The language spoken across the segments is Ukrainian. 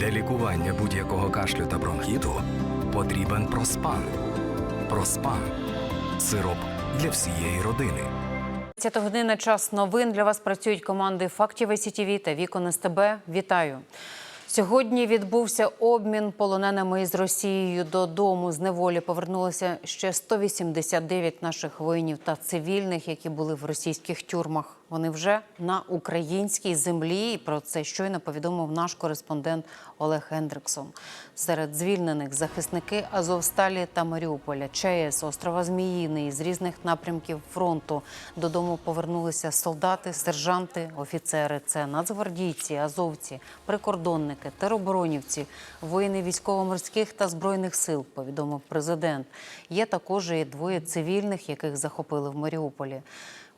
Для лікування будь-якого кашлю та бронхіту потрібен проспан. Проспан сироп для всієї родини. 10 година час новин. Для вас працюють команди Фактів СІТІВІ та Вікон СТБ. Вітаю. Сьогодні відбувся обмін полоненими із Росією додому. З неволі повернулося ще 189 наших воїнів та цивільних, які були в російських тюрмах. Вони вже на українській землі. І про це щойно повідомив наш кореспондент Олег Хендриксон. Серед звільнених захисники Азовсталі та Маріуполя, ЧАЕС, острова Зміїний з різних напрямків фронту. Додому повернулися солдати, сержанти, офіцери. Це нацгвардійці, азовці, прикордонники, тероборонівці, воїни військово-морських та збройних сил. Повідомив президент. Є також і двоє цивільних, яких захопили в Маріуполі.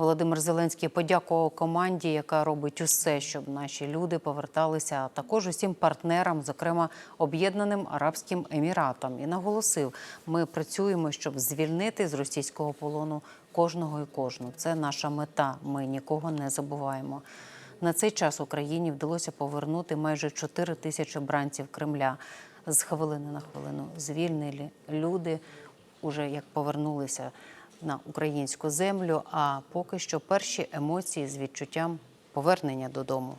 Володимир Зеленський подякував команді, яка робить усе, щоб наші люди поверталися, а також усім партнерам, зокрема Об'єднаним Арабським Еміратам, і наголосив: ми працюємо, щоб звільнити з російського полону кожного і кожну. Це наша мета. Ми нікого не забуваємо. На цей час Україні вдалося повернути майже 4 тисячі бранців Кремля. З хвилини на хвилину звільнили люди, уже як повернулися на українську землю. А поки що перші емоції з відчуттям повернення додому.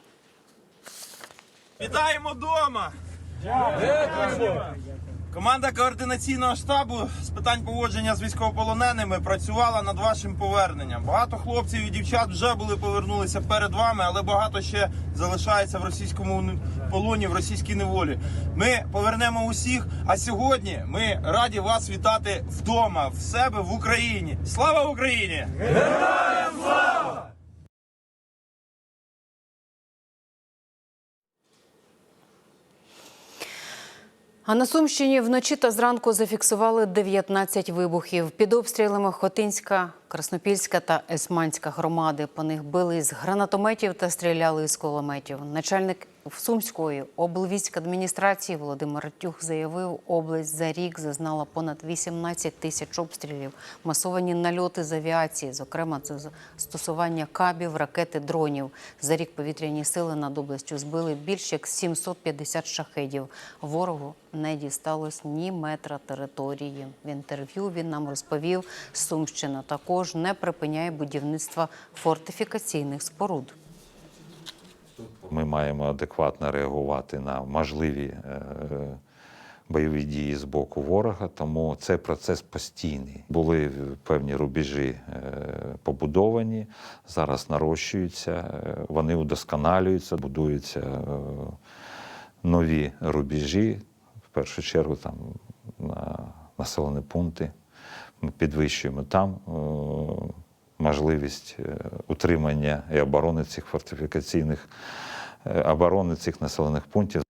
Вітаємо вдома! Команда координаційного штабу з питань поводження з військовополоненими працювала над вашим поверненням. Багато хлопців і дівчат вже були повернулися перед вами, але багато ще залишається в російському полоні, в російській неволі. Ми повернемо усіх. А сьогодні ми раді вас вітати вдома, в себе в Україні. Слава Україні! А на Сумщині вночі та зранку зафіксували 19 вибухів. Під обстрілами Хотинська, Краснопільська та Есманська громади. По них били з гранатометів та стріляли із кулеметів. Начальник Сумської облвійськадміністрації Володимир Артюх заявив, область за рік зазнала понад 18 тисяч обстрілів, масовані нальоти з авіації, зокрема, це застосування кабів, ракети, дронів. За рік повітряні сили над областю збили більш як 750 шахедів. Ворогу не дісталось ні метра території. В інтерв'ю він нам розповів, Сумщина також не припиняє будівництва фортифікаційних споруд. Ми маємо адекватно реагувати на можливі е, бойові дії з боку ворога, тому це процес постійний. Були певні рубежі е, побудовані, зараз нарощуються, е, вони удосконалюються, будуються нові рубежі, в першу чергу там на населені пункти. Ми підвищуємо там можливість е, утримання і оборони цих фортифікаційних е, оборони цих населених пунктів.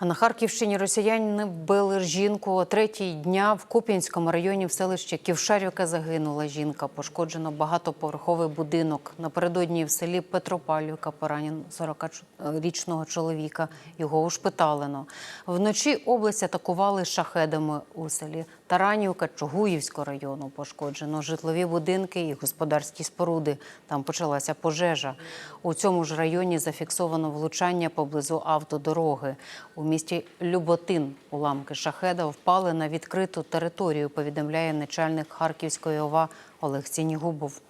На Харківщині росіяни вбили жінку третій дня в Куп'янському районі в селищі Ківшарівка загинула жінка. Пошкоджено багатоповерховий будинок. Напередодні в селі Петропавлівка поранен 40-річного чоловіка. Його ушпиталено. Вночі область атакували шахедами у селі Таранівка Чугуївського району. Пошкоджено житлові будинки і господарські споруди. Там почалася пожежа. У цьому ж районі зафіксовано влучання поблизу автодороги. У місті Люботин уламки шахеда впали на відкриту територію, повідомляє начальник Харківської ОВА Олег Сінігубов.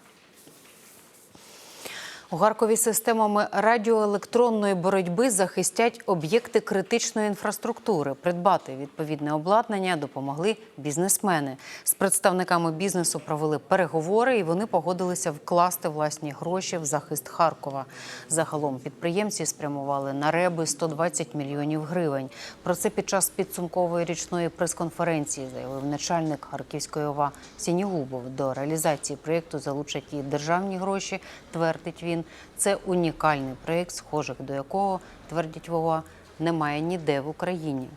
У Харкові системами радіоелектронної боротьби захистять об'єкти критичної інфраструктури. Придбати відповідне обладнання допомогли бізнесмени. З представниками бізнесу провели переговори, і вони погодилися вкласти власні гроші в захист Харкова. Загалом підприємці спрямували на реби 120 мільйонів гривень. Про це під час підсумкової річної прес-конференції заявив начальник Харківської ОВА Сінігубов. До реалізації проєкту залучать і державні гроші, твердить він. Це унікальний проєкт, схожих до якого, твердять ВОА, немає ніде в Україні.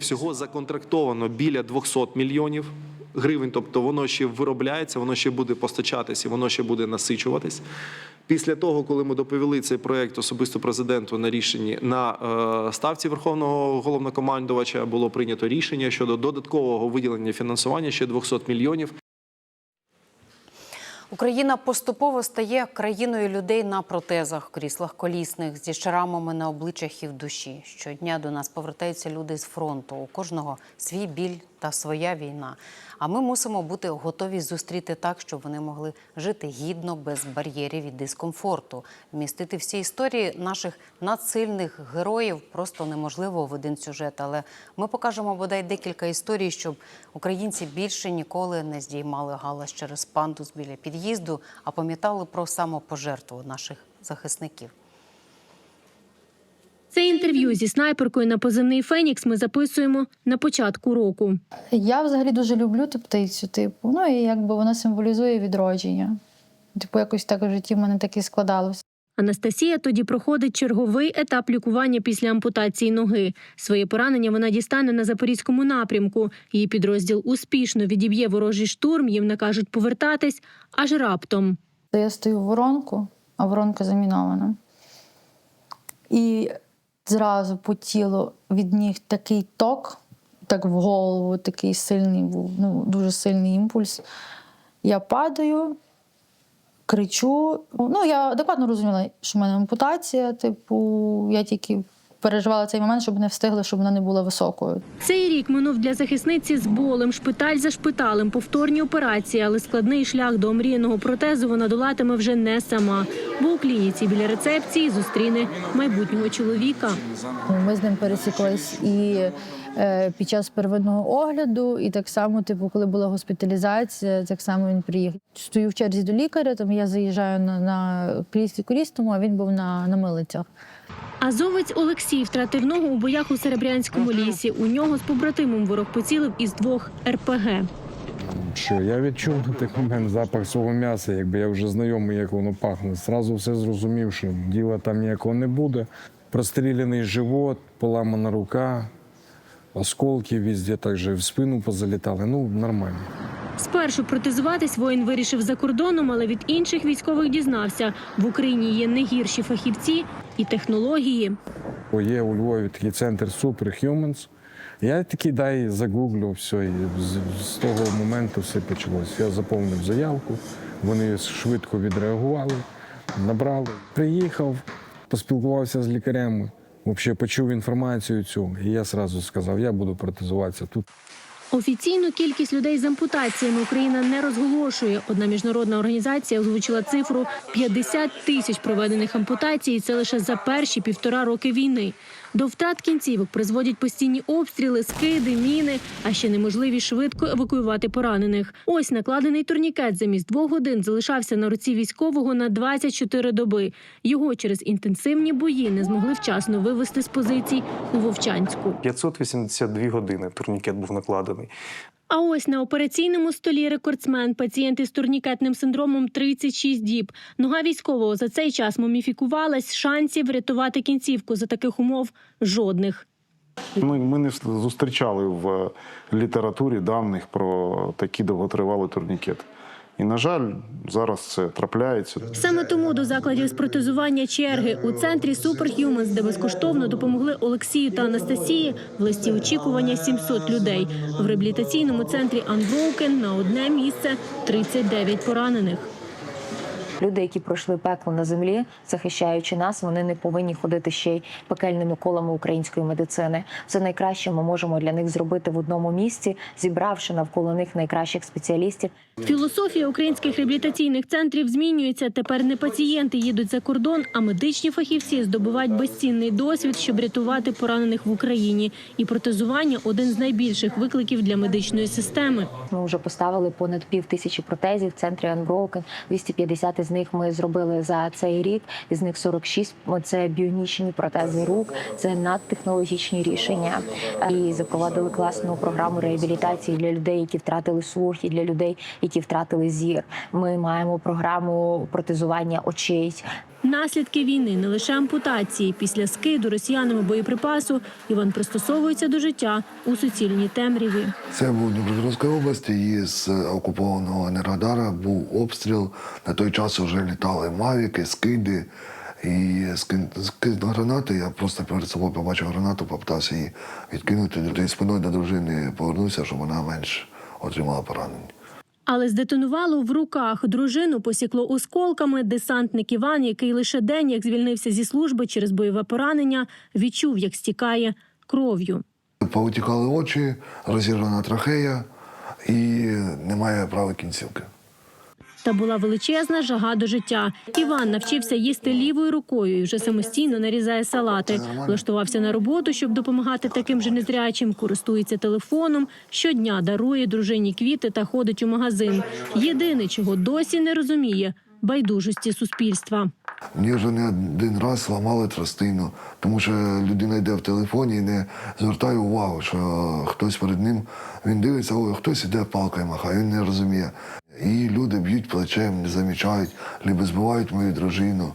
Всього законтрактовано біля 200 мільйонів гривень. Тобто воно ще виробляється, воно ще буде постачатись і воно ще буде насичуватись. Після того, коли ми доповіли цей проект особисто президенту на рішенні на е, ставці Верховного головнокомандувача, було прийнято рішення щодо додаткового виділення фінансування ще 200 мільйонів Україна поступово стає країною людей на протезах, кріслах колісних, зі шрамами на обличчях і в душі. Щодня до нас повертаються люди з фронту. У кожного свій біль та своя війна. А ми мусимо бути готові зустріти так, щоб вони могли жити гідно, без бар'єрів і дискомфорту. Вмістити всі історії наших надсильних героїв просто неможливо в один сюжет. Але ми покажемо бодай декілька історій, щоб українці більше ніколи не здіймали галас через пандус біля під'їзду, а пам'ятали про самопожертву наших захисників. Це інтерв'ю зі снайперкою на позивний Фенікс ми записуємо на початку року. Я взагалі дуже люблю ту птицю, типу. Ну і якби вона символізує відродження. Типу, якось так в житті в мене так і складалося. Анастасія тоді проходить черговий етап лікування після ампутації ноги. Своє поранення вона дістане на запорізькому напрямку. Її підрозділ успішно відіб'є ворожий штурм. Їм накажуть повертатись аж раптом. Я стою в воронку, а воронка замінована. І зразу по тілу від них такий ток, так в голову, такий сильний був, ну, дуже сильний імпульс. Я падаю, кричу. Ну, я адекватно розуміла, що в мене ампутація. Типу, я тільки переживала цей момент, щоб не встигли, щоб вона не була високою. Цей рік минув для захисниці з болем, шпиталь за шпиталем, повторні операції, але складний шлях до омріяного протезу вона долатиме вже не сама, бо у клініці біля рецепції зустріне майбутнього чоловіка. Ми з ним пересіклись і е, під час первинного огляду, і так само, типу, коли була госпіталізація, так само він приїхав. Стою в черзі до лікаря, там я заїжджаю на, на кріслі колісному, а він був на, на милицях. Азовець Олексій втратив ногу у боях у Серебрянському лісі. У нього з побратимом ворог поцілив із двох РПГ. Що я відчув на той момент запах свого м'яса, якби я вже знайомий, як воно пахне. Зразу все зрозумів, що діла там ніякого не буде. Простріляний живот, поламана рука, осколки везде, так же в спину позалітали. Ну, нормально. Спершу протезуватись воїн вирішив за кордоном, але від інших військових дізнався. В Україні є не гірші фахівці і технології. Є у Львові такий центр Superhumans. Я такий дай загуглю все, і з, з того моменту все почалось. Я заповнив заявку, вони швидко відреагували, набрали. Приїхав, поспілкувався з лікарями, взагалі почув інформацію цю, і я одразу сказав, я буду протезуватися тут. Офіційну кількість людей з ампутаціями Україна не розголошує. Одна міжнародна організація озвучила цифру 50 тисяч проведених ампутацій. Це лише за перші півтора роки війни. До втрат кінцівок призводять постійні обстріли, скиди, міни, а ще неможливість швидко евакуювати поранених. Ось накладений турнікет замість двох годин залишався на руці військового на 24 доби. Його через інтенсивні бої не змогли вчасно вивести з позицій у Вовчанську. 582 години турнікет був накладений. А ось на операційному столі рекордсмен, пацієнт із турнікетним синдромом 36 діб. Нога військового за цей час муміфікувалась. Шансів врятувати кінцівку за таких умов жодних. Ми, ми не зустрічали в літературі даних про такі довготривалі турнікети. І, на жаль, зараз це трапляється. Саме тому до закладів з протезування черги у центрі Superhumans, де безкоштовно допомогли Олексію та Анастасії, в листі очікування 700 людей. В реабілітаційному центрі Unbroken на одне місце 39 поранених. Люди, які пройшли пекло на землі, захищаючи нас, вони не повинні ходити ще й пекельними колами української медицини. Все найкраще ми можемо для них зробити в одному місці, зібравши навколо них найкращих спеціалістів. Філософія українських реабілітаційних центрів змінюється. Тепер не пацієнти їдуть за кордон, а медичні фахівці здобувають безцінний досвід, щоб рятувати поранених в Україні. І протезування один з найбільших викликів для медичної системи. Ми вже поставили понад пів тисячі протезів в центрі Unbroken. 250 із них ми зробили за цей рік. Із них 46 – це біонічні протези рук, це надтехнологічні рішення. І запровадили класну програму реабілітації для людей, які втратили слух, і для людей, які втратили зір. Ми маємо програму протезування очей. Наслідки війни не лише ампутації. Після скиду росіянами боєприпасу Іван пристосовується до життя у суцільній темряві. Це був Дніпропетровська область, і з окупованого Енергодара був обстріл. На той час вже літали мавіки, скиди. І скид, гранати, я просто перед собою побачив гранату, попитався її відкинути. І спиною до дружини повернувся, щоб вона менш отримала поранення. Але здетонувало в руках. Дружину посікло осколками. Десантник Іван, який лише день як звільнився зі служби через бойове поранення, відчув, як стікає кров'ю. Повитікали очі, розірвана трахея і немає правої кінцівки. Та була величезна жага до життя. Іван навчився їсти лівою рукою і вже самостійно нарізає салати. Влаштувався на роботу, щоб допомагати таким же незрячим. Користується телефоном. Щодня дарує дружині квіти та ходить у магазин. Єдине, чого досі не розуміє байдужості суспільства. Мені вже не один раз ламали тростину, тому що людина йде в телефоні і не звертає увагу, що хтось перед ним він дивиться, ой, хтось іде палкою махає, він не розуміє. І люди б'ють плечем, не замічають, либо збивають мою дружину.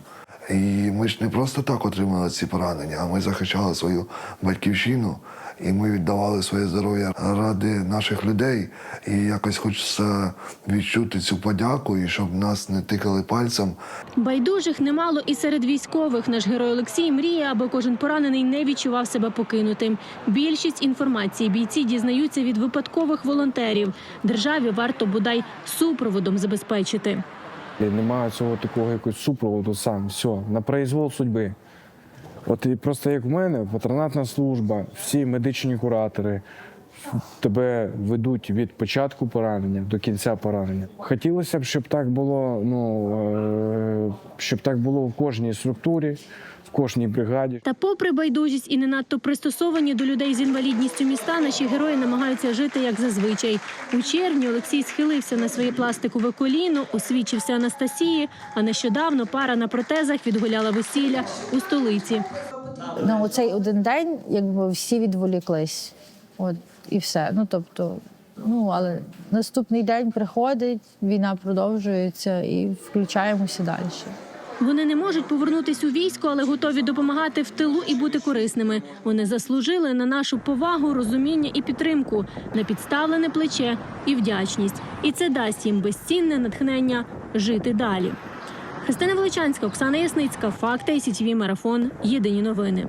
І ми ж не просто так отримали ці поранення, а ми захищали свою батьківщину, і ми віддавали своє здоров'я ради наших людей. І якось хочеться відчути цю подяку, і щоб нас не тикали пальцем. Байдужих немало і серед військових. Наш герой Олексій мріє, аби кожен поранений не відчував себе покинутим. Більшість інформації бійці дізнаються від випадкових волонтерів. Державі варто бодай супроводом забезпечити. Немає цього такого якогось супроводу сам. Все, на произвол судьби. От і просто як в мене, патронатна служба, всі медичні куратори тебе ведуть від початку поранення до кінця поранення. Хотілося б, щоб так було, ну е, щоб так було в кожній структурі, в кожній бригаді. Та, попри байдужість і не надто пристосовані до людей з інвалідністю міста, наші герої намагаються жити як зазвичай. У червні Олексій схилився на своє пластикове коліно, освічився Анастасії. А нещодавно пара на протезах відгуляла весілля у столиці. Ну, оцей один день, якби всі відволіклись. От і все. Ну тобто, ну але наступний день приходить, війна продовжується і включаємося далі. Вони не можуть повернутись у військо, але готові допомагати в тилу і бути корисними. Вони заслужили на нашу повагу, розуміння і підтримку, на підставлене плече і вдячність. І це дасть їм безцінне натхнення жити далі. Христина Величанська, Оксана Ясницька, Факти, СІТВ Марафон. Єдині новини.